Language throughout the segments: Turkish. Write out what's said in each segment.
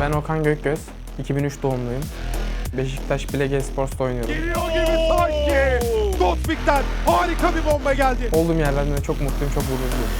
Ben Okan Gökgöz, 2003 doğumluyum. Beşiktaş Bilege Sports'ta oynuyorum. Geliyor gibi sanki. Gospik'ten harika bir bomba geldi. Olduğum yerlerden de çok mutluyum, çok gururluyum.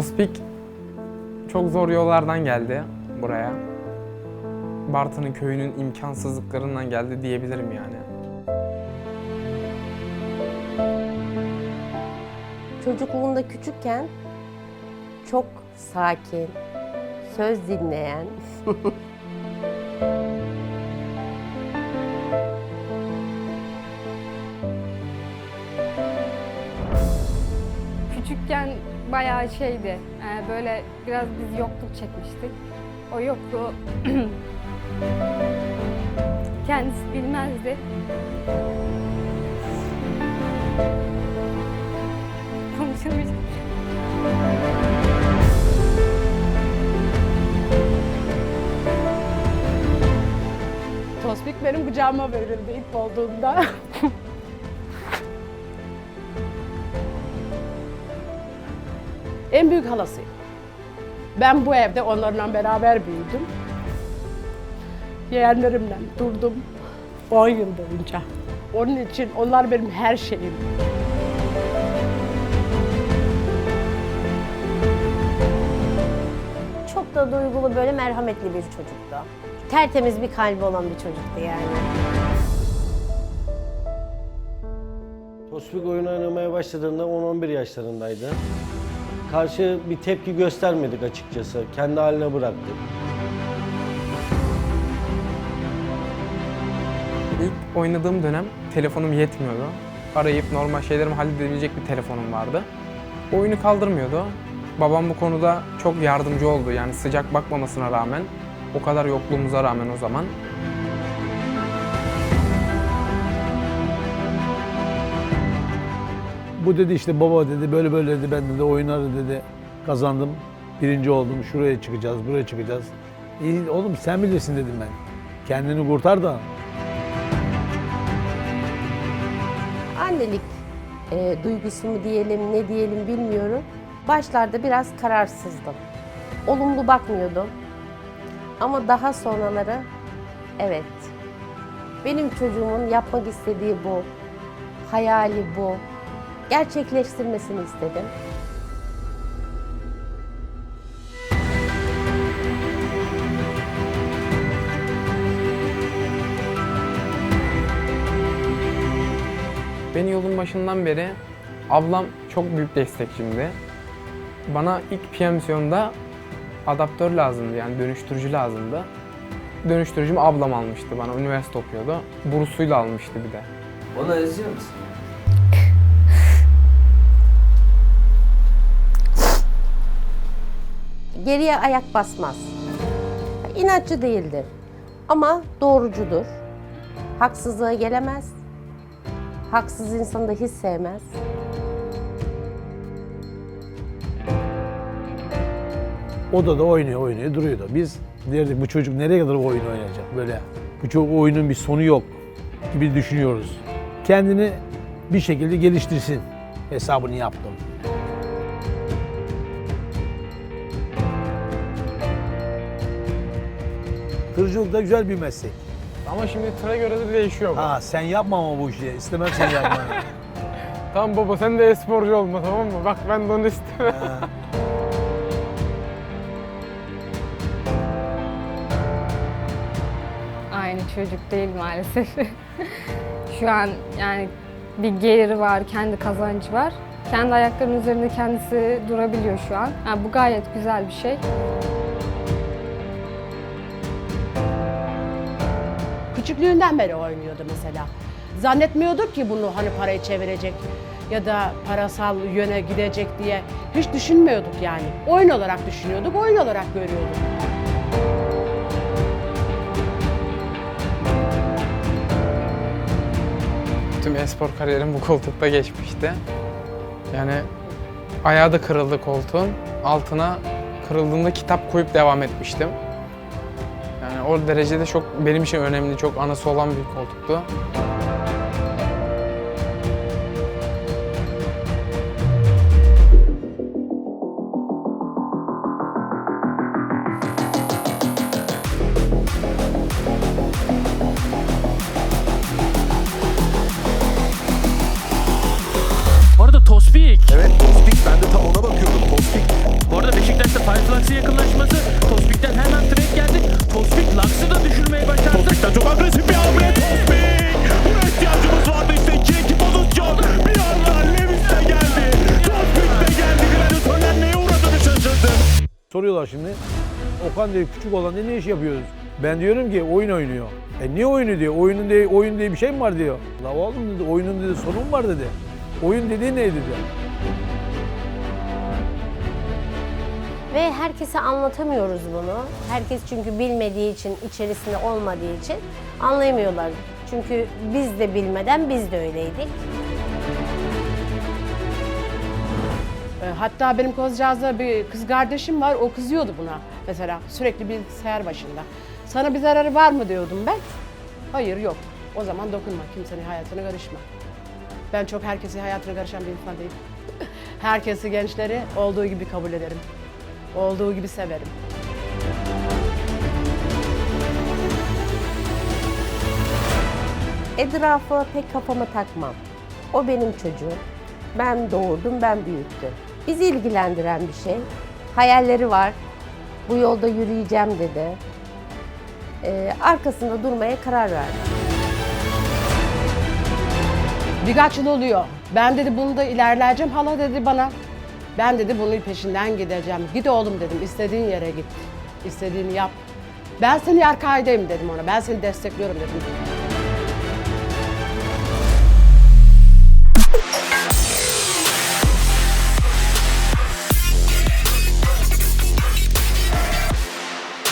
Tospik çok zor yollardan geldi buraya. Bartın'ın köyünün imkansızlıklarından geldi diyebilirim yani. Çocukluğunda küçükken çok sakin, söz dinleyen, bayağı şeydi, e, böyle biraz biz yokluk çekmiştik. O yokluğu kendisi bilmezdi. Konuşamayacağım. Tospik benim kucağıma verildi ilk olduğunda. en büyük halasıyım. Ben bu evde onlarla beraber büyüdüm. Yeğenlerimle durdum 10 yıl boyunca. Onun için onlar benim her şeyim. çok da duygulu böyle merhametli bir çocuktu. Tertemiz bir kalbi olan bir çocuktu yani. Tospik oyun oynamaya başladığında 10-11 yaşlarındaydı. Karşı bir tepki göstermedik açıkçası. Kendi haline bıraktık. İlk oynadığım dönem telefonum yetmiyordu. Arayıp normal şeylerimi halledebilecek bir telefonum vardı. Oyunu kaldırmıyordu. Babam bu konuda çok yardımcı oldu. Yani sıcak bakmamasına rağmen, o kadar yokluğumuza rağmen o zaman. Bu dedi işte baba dedi böyle böyle dedi ben dedi oyunları dedi kazandım. Birinci oldum şuraya çıkacağız buraya çıkacağız. İyi oğlum sen bilirsin dedim ben. Kendini kurtar da Annelik e, duygusu mu diyelim, ne diyelim bilmiyorum. Başlarda biraz kararsızdım. Olumlu bakmıyordum. Ama daha sonraları evet. Benim çocuğumun yapmak istediği bu. Hayali bu. Gerçekleştirmesini istedim. Beni yolun başından beri ablam çok büyük destekçimdi. Bana ilk PMSiyon'da adaptör lazımdı yani dönüştürücü lazımdı. Dönüştürücümü ablam almıştı bana, üniversite okuyordu. Bursuyla almıştı bir de. Onu özlüyor musun? Geriye ayak basmaz. İnatçı değildir. Ama doğrucudur. Haksızlığa gelemez. Haksız insanı da hiç sevmez. odada oynuyor oynuyor duruyordu. Biz derdik bu çocuk nereye kadar oyun oynayacak böyle. Bu çocuk oyunun bir sonu yok gibi düşünüyoruz. Kendini bir şekilde geliştirsin hesabını yaptım. Tırcılık da güzel bir meslek. Ama şimdi tıra göre de değişiyor bu. Ha sen yapma ama bu işi. İstemem seni yapmanı. Tamam baba sen de e-sporcu olma tamam mı? Bak ben de onu istemem. Ha. Aynı çocuk değil maalesef. Şu an yani bir geliri var, kendi kazancı var. Kendi ayaklarının üzerinde kendisi durabiliyor şu an. Yani bu gayet güzel bir şey. Küçüklüğünden beri oynuyordu mesela. Zannetmiyordur ki bunu hani parayı çevirecek ya da parasal yöne gidecek diye hiç düşünmüyorduk yani. Oyun olarak düşünüyorduk, oyun olarak görüyorduk. Tüm espor kariyerim bu koltukta geçmişti. Yani ayağı da kırıldı koltuğun. Altına kırıldığında kitap koyup devam etmiştim. O derecede çok benim için önemli, çok anısı olan bir koltuktu. Soruyorlar şimdi. Okan diyor küçük olan diye ne iş yapıyoruz? Ben diyorum ki oyun oynuyor. E niye oyunu diyor? Oyunun diye, oyun diye bir şey mi var diyor. La oğlum dedi oyunun dedi sorun var dedi. Oyun dediği ne dedi? Ve herkese anlatamıyoruz bunu. Herkes çünkü bilmediği için, içerisinde olmadığı için anlayamıyorlar. Çünkü biz de bilmeden biz de öyleydik. Hatta benim kızcağızda bir kız kardeşim var, o kızıyordu buna mesela sürekli bilgisayar başında. Sana bir zararı var mı diyordum ben. Hayır yok. O zaman dokunma, kimsenin hayatına karışma. Ben çok herkesin hayatına karışan bir insan değilim. Herkesi gençleri olduğu gibi kabul ederim. Olduğu gibi severim. Etrafı pek kafama takmam. O benim çocuğum. Ben doğurdum, ben büyüttüm. Bizi ilgilendiren bir şey. Hayalleri var. Bu yolda yürüyeceğim dedi. Ee, arkasında durmaya karar verdi. Birkaç yıl oluyor. Ben dedi bunu da ilerleyeceğim. Hala dedi bana. Ben dedi bunun peşinden gideceğim. Git oğlum dedim. istediğin yere git. İstediğini yap. Ben seni arkadayım dedim ona. Ben seni destekliyorum dedim.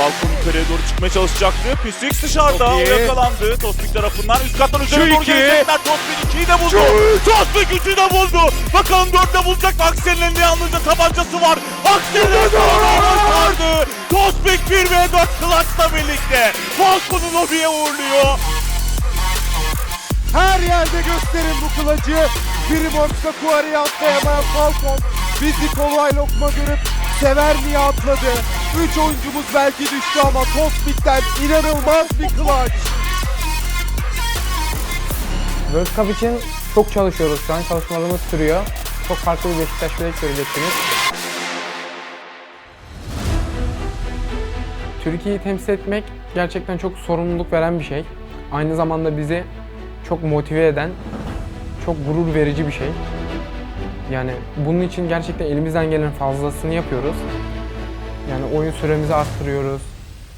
Balkon yukarıya doğru çıkmaya çalışacaktı. Pisix dışarıda. O yakalandı. Tospik tarafından üst kattan üzerine doğru gelecekler. Tospik 2'yi de buldu. Tospik 3'ü de buldu. Bakalım 4'te bulacak mı? Aksel'in elinde yalnızca tabancası var. Aksel'in başardı. Tospik 1 ve 4 Clutch'la birlikte. Balkon'u lobiye uğurluyor. Her yerde gösterin bu kılıcı. Primorsk'a Kuari'ye atlayamayan Falcon bizi kolay lokma görüp Severni'ye atladı. Üç oyuncumuz belki düştü ama Tospik'ten inanılmaz bir clutch. World Cup için çok çalışıyoruz şu an. Çalışmalarımız sürüyor. Çok farklı bir Beşiktaş Bilek göreceksiniz. Türkiye'yi temsil etmek gerçekten çok sorumluluk veren bir şey. Aynı zamanda bizi çok motive eden, çok gurur verici bir şey. Yani bunun için gerçekten elimizden gelen fazlasını yapıyoruz. Yani oyun süremizi arttırıyoruz.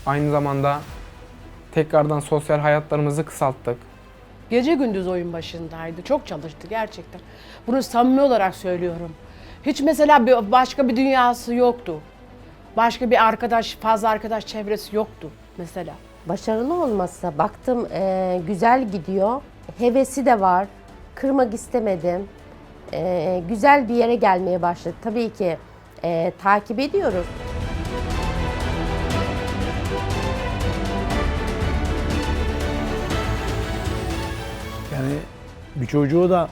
Aynı zamanda tekrardan sosyal hayatlarımızı kısalttık. Gece gündüz oyun başındaydı. Çok çalıştı gerçekten. Bunu samimi olarak söylüyorum. Hiç mesela bir, başka bir dünyası yoktu. Başka bir arkadaş, fazla arkadaş çevresi yoktu mesela. Başarılı olmasa baktım eee, güzel gidiyor. Hevesi de var. Kırmak istemedim. Eee, güzel bir yere gelmeye başladı. Tabii ki eee, takip ediyoruz. Yani bir çocuğu da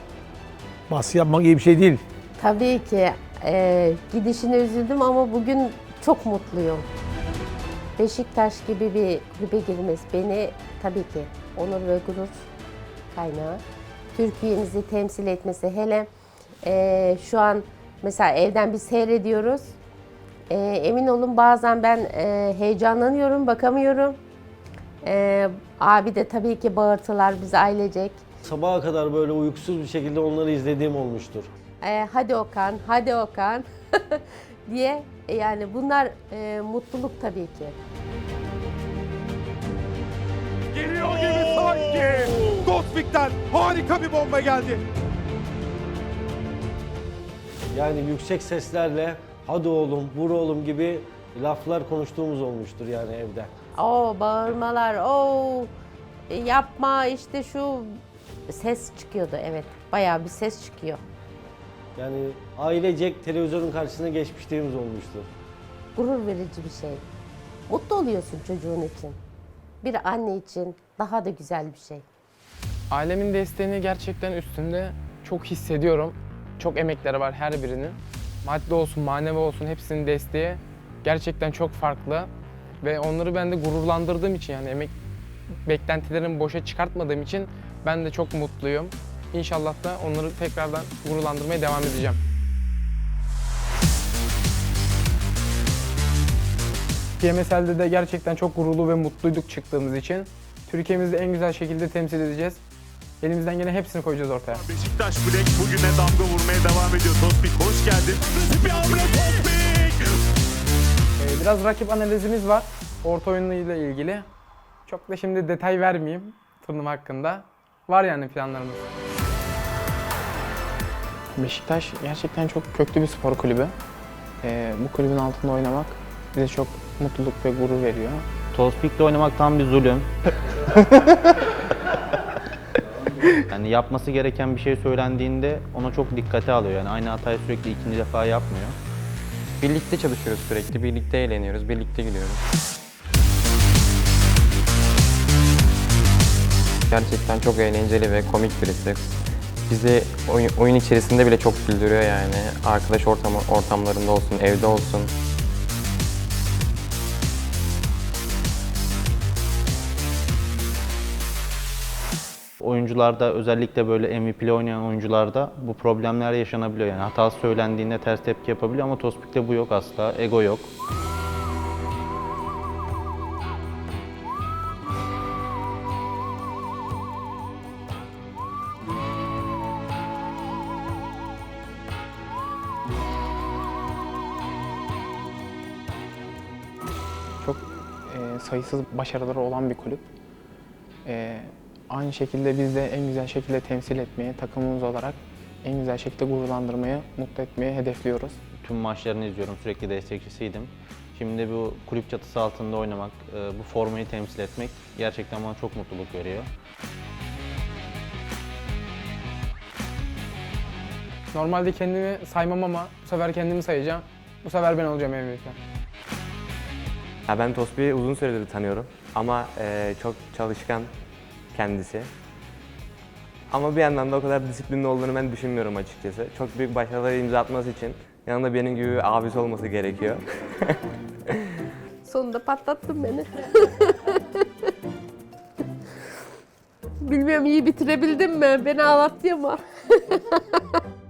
baskı yapmak iyi bir şey değil. Tabii ki eee gidişine üzüldüm ama bugün çok mutluyum. Beşiktaş gibi bir kulübe girmesi beni tabii ki onur ve gurur kaynağı. Türkiye'mizi temsil etmesi hele eee, şu an mesela evden bir seyrediyoruz. Eee, emin olun bazen ben eee, heyecanlanıyorum, bakamıyorum. Eee, abi de tabii ki bağırtılar bizi ailecek. Sabaha kadar böyle uykusuz bir şekilde onları izlediğim olmuştur. Ee, hadi Okan, hadi Okan diye e, yani bunlar e, mutluluk tabii ki. Geliyor gibi sanki. Tospik'ten harika bir bomba geldi. Yani yüksek seslerle hadi oğlum, vur oğlum gibi laflar konuştuğumuz olmuştur yani evde. O bağırmalar, o yapma işte şu Ses çıkıyordu evet. Bayağı bir ses çıkıyor. Yani ailecek televizyonun karşısına geçmişliğimiz olmuştu. Gurur verici bir şey. Mutlu oluyorsun çocuğun için. Bir anne için daha da güzel bir şey. Ailemin desteğini gerçekten üstünde çok hissediyorum. Çok emekleri var her birinin. Maddi olsun, manevi olsun hepsinin desteği gerçekten çok farklı. Ve onları ben de gururlandırdığım için yani emek beklentilerimi boşa çıkartmadığım için ben de çok mutluyum. İnşallah da onları tekrardan gururlandırmaya devam edeceğim. PMSL'de de gerçekten çok gururlu ve mutluyduk çıktığımız için. Türkiye'mizi en güzel şekilde temsil edeceğiz. Elimizden gelen hepsini koyacağız ortaya. Beşiktaş Black bugüne damga vurmaya devam ediyor. Tospik hoş geldin. Nasıl bir hamle Tospik? Ee, Biraz rakip analizimiz var orta oyunuyla ilgili. Çok da şimdi detay vermeyeyim turnuva hakkında. Var yani planlarımız. Beşiktaş gerçekten çok köklü bir spor kulübü. Ee, bu kulübün altında oynamak bize çok mutluluk ve gurur veriyor. Tospik'te oynamak tam bir zulüm. yani yapması gereken bir şey söylendiğinde ona çok dikkate alıyor. Yani aynı hatayı sürekli ikinci defa yapmıyor. Birlikte çalışıyoruz sürekli, birlikte eğleniyoruz, birlikte gülüyoruz. Gerçekten çok eğlenceli ve komik birisi. Bizi oyun, oyun içerisinde bile çok güldürüyor yani. Arkadaş ortamı, ortamlarında olsun, evde olsun. Oyuncularda özellikle böyle MVP'li oynayan oyuncularda bu problemler yaşanabiliyor. Yani hatası söylendiğinde ters tepki yapabiliyor ama Tospik'te bu yok asla. Ego yok. Sayısız başarıları olan bir kulüp. E, aynı şekilde biz de en güzel şekilde temsil etmeye, takımımız olarak en güzel şekilde gururlandırmaya, mutlu etmeye hedefliyoruz. Tüm maçlarını izliyorum, sürekli destekçisiydim. Şimdi bu kulüp çatısı altında oynamak, e, bu formayı temsil etmek gerçekten bana çok mutluluk veriyor. Normalde kendimi saymam ama bu sefer kendimi sayacağım. Bu sefer ben olacağım MVP. Ya ben Tospi'yi uzun süredir tanıyorum ama eee, çok çalışkan kendisi. Ama bir yandan da o kadar disiplinli olduğunu ben düşünmüyorum açıkçası. Çok büyük başarılara imza atması için yanında benim gibi abisi olması gerekiyor. Sonunda patlattın beni. Bilmiyorum iyi bitirebildim mi? Beni ağlattı ama.